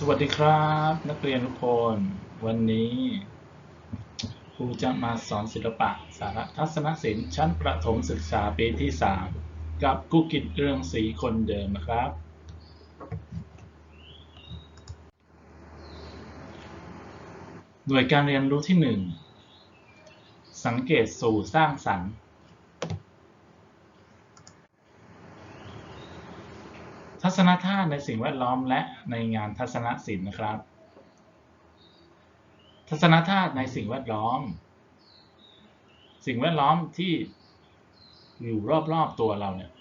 สวัสดีครับ นักเรียนทุกคน วันนี้ครูจะมาสอนศิลปะสารทัศนศิลป์ชั้นประถมศึกษาปีที่ 3 กับกุกิจเรืองศรีคนเดิมนะครับ หน่วยการเรียนรู้ที่ 1 สังเกตสู่สร้างสรรค์ ทัศนธาตุในสิ่งแวดล้อมและในงานทัศนศิลป์นะครับ ทัศนธาตุในสิ่งแวดล้อม สิ่งแวดล้อมที่อยู่รอบๆตัวเราเนี่ย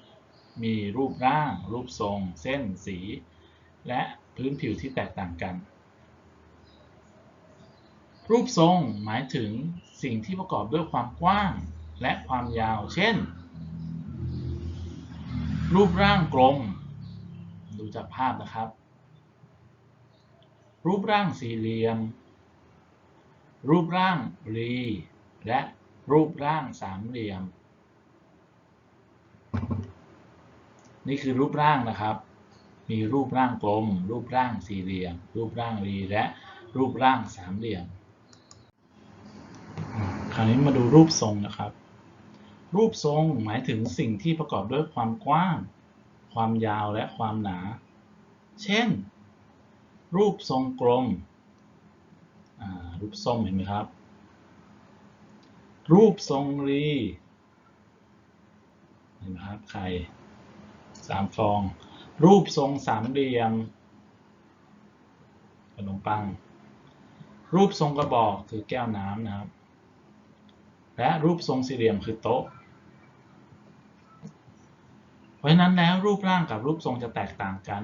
มีรูปร่าง รูปทรง เส้นสี และพื้นผิวที่แตกต่างกัน รูปทรงหมายถึงสิ่งที่ประกอบด้วยความกว้างและความยาว เช่น รูปร่างกลม จากภาพนะครับ รูปร่างสี่เหลี่ยม รูปร่างรีและรูปร่างสามเหลี่ยม นี่คือรูปร่างนะครับ มีรูปร่างกลม รูปร่างสี่เหลี่ยม รูปร่างรีและรูปร่างสามเหลี่ยม คราวนี้มาดูรูปทรงนะครับ รูปทรงหมายถึงสิ่งที่ประกอบด้วยความกว้าง ความยาวและความหนา เช่น รูปทรงกลม รูปส้มเห็นไหมครับ รูปทรงรีเห็นไหมครับไข่สามฟอง รูปทรงสามเหลี่ยมขนมปัง รูปทรงกระบอกคือแก้วน้ำนะครับ และรูปทรงสี่เหลี่ยมคือโต๊ะเพราะฉะนั้นแล้วรูปร่างกับรูปทรงจะแตกต่างกัน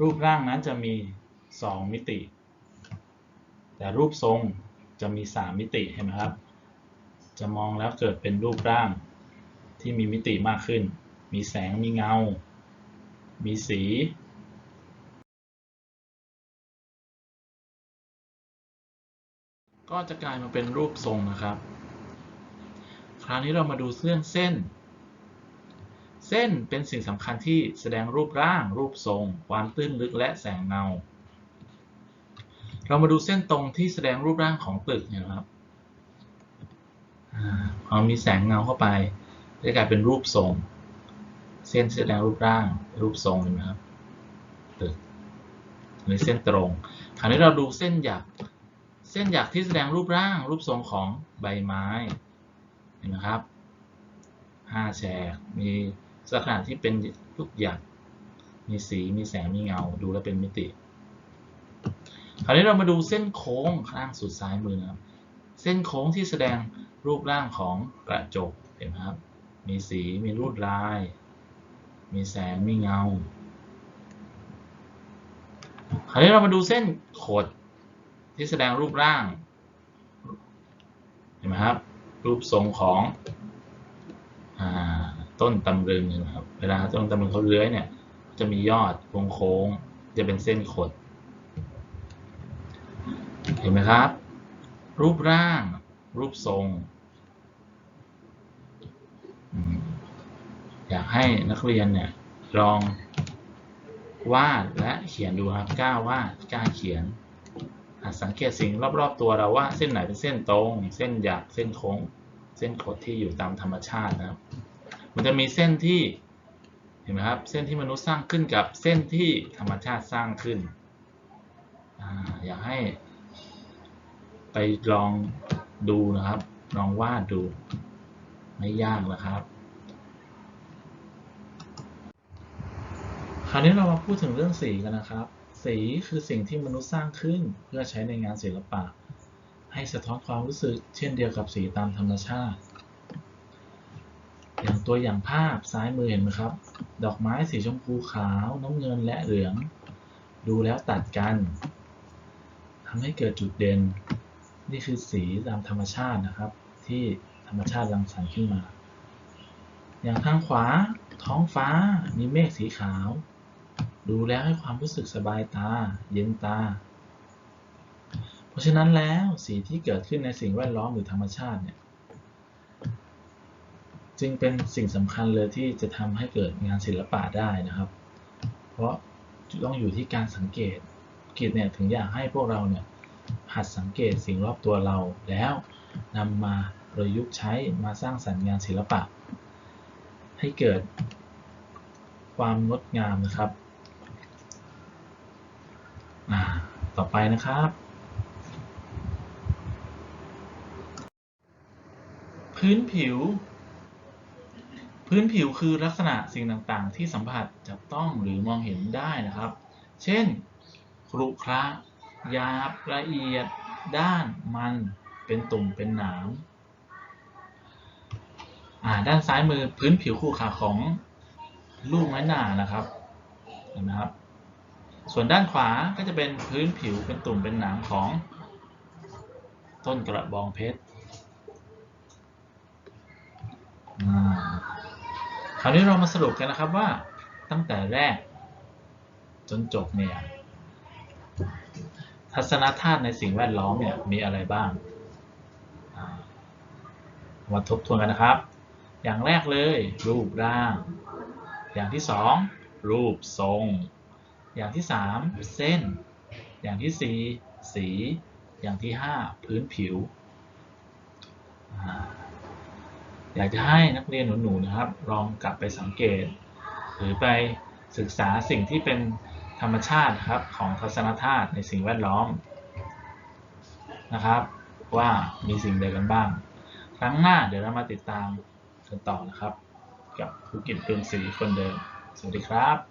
รูปร่างนั้นจะมี 2 มิติ แต่รูปทรงจะมี 3 มิติเห็นไหมครับ จะมองแล้วเกิดเป็นรูปร่างที่มีมิติมากขึ้น มีแสง มีเงา มีสี ก็จะกลายมาเป็นรูปทรงนะครับ คราวนี้เรามาดูเรื่องเส้น เส้นเป็นสิ่งสำคัญที่แสดงรูปร่าง รูปทรง ความตื้นลึกและแสงเงา เรามาดูเส้นตรงที่แสดงรูปร่างของตึกนะครับพอมีแสงเงาเข้าไปจะกลายเป็นรูปทรง เส้นแสดงรูปร่าง รูปทรงเห็นไหมครับตึกหรือเส้นตรง คราวนี้เราดูเส้นหยัก เส้นหยักที่แสดงรูปร่าง รูปทรงของใบไม้ เห็นไหมครับห้าแฉกมี ลักษณะที่เป็นลูกหยักมีสีมีแสงมีเงาดูแล้วเป็นมิติ คราวนี้เรามาดูเส้นโค้งข้างสุดซ้ายมือนะครับ เส้นโค้งที่แสดงรูปร่างของกระจกเห็นไหมครับ มีสีมีรูดลาย มีแสงมีเงา คราวนี้เรามาดูเส้นขดที่แสดงรูปร่างเห็นไหมครับ รูปทรงของ ต้นตำลึงนะครับ เวลาต้นตำลึงเขาเลื้อยเนี่ย จะมียอดโค้งจะเป็นเส้นขด เห็นไหมครับ รูปร่าง รูปทรง อยากให้นักเรียนเนี่ยลองวาดและเขียนดูครับกล้าวาดกล้าเขียนสังเกตสิ่งรอบๆตัวเราว่าเส้นไหนเป็นเส้นตรง เส้นหยักเส้นโค้ง เส้นขดที่อยู่ตามธรรมชาตินะครับ มันจะมีเส้นที่เห็นไหมครับ เส้นที่มนุษย์สร้างขึ้นกับเส้นที่ธรรมชาติสร้างขึ้นออยากให้ไปลองดูนะครับ ลองวาดดู ไม่ยากนะครับ คราวนี้เรามาพูดถึงเรื่องสีกันนะครับ สีคือสิ่งที่มนุษย์สร้างขึ้นเพื่อใช้ในงานศิลปะ ให้สะท้อนความรู้สึกเช่นเดียวกับสีตามธรรมชาติ ตัวอย่างภาพซ้ายมือเห็นไหมครับ ดอกไม้สีชมพูขาวน้ำเงินและเหลือง ดูแล้วตัดกันทำให้เกิดจุดเด่น นี่คือสีตามธรรมชาตินะครับ ที่ธรรมชาติรังสรรค์ขึ้นมา อย่างทางขวาท้องฟ้ามีเมฆสีขาว ดูแล้วให้ความรู้สึกสบายตา เย็นตา เพราะฉะนั้นแล้วสีที่เกิดขึ้นในสิ่งแวดล้อมหรือธรรมชาติเนี่ย จึงเป็นสิ่งสำคัญเลยที่จะทำให้เกิดงานศิลปะได้นะครับ เพราะต้องอยู่ที่การสังเกตกิจเนี่ยถึงอยากให้พวกเราเนี่ยหัดสังเกตสิ่งรอบตัวเราแล้วนำมาประยุกต์ใช้มาสร้างสรรค์งานศิลปะ ให้เกิดความงดงามนะครับต่อไปนะครับ พื้นผิว พื้นผิวคือลักษณะสิ่งต่างๆ ที่สัมผัสจับต้องหรือมองเห็นได้นะครับ เช่นครุขระหยาบละเอียด ด้านมันเป็นตุ่มเป็นหนามด้านซ้ายมือพื้นผิวคู่ขาของลูกไม้หนานะครับเห็นไหมครับ ส่วนด้านขวาก็จะเป็นพื้นผิวเป็นตุ่มเป็นหนามของต้นกระบองเพชร อ่า คราวนี้เรามาสรุปกันนะครับว่าตั้งแต่แรก จนจบเนี่ยทัศนธาตุในสิ่งแวดล้อมเนี่ยมีอะไรบ้างมาทบทวนกันนะครับ อย่างแรกเลย รูปร่าง อย่างที่สองรูปทรง อย่างที่สามเส้น อย่างที่สี่สี อย่างที่ห้าพื้นผิวอ่า อยากจะให้นักเรียนหนูๆนะครับ ลองกลับไปสังเกต หรือไปศึกษาสิ่งที่เป็นธรรมชาติครับของทัศนธาตุในสิ่งแวดล้อมนะครับ ว่ามีสิ่งใดกันบ้าง ครั้งหน้าเดี๋ยวเรามาติดตามกันต่อนะครับ กับภูกิจเรืองศรีคนเดิม สวัสดีครับ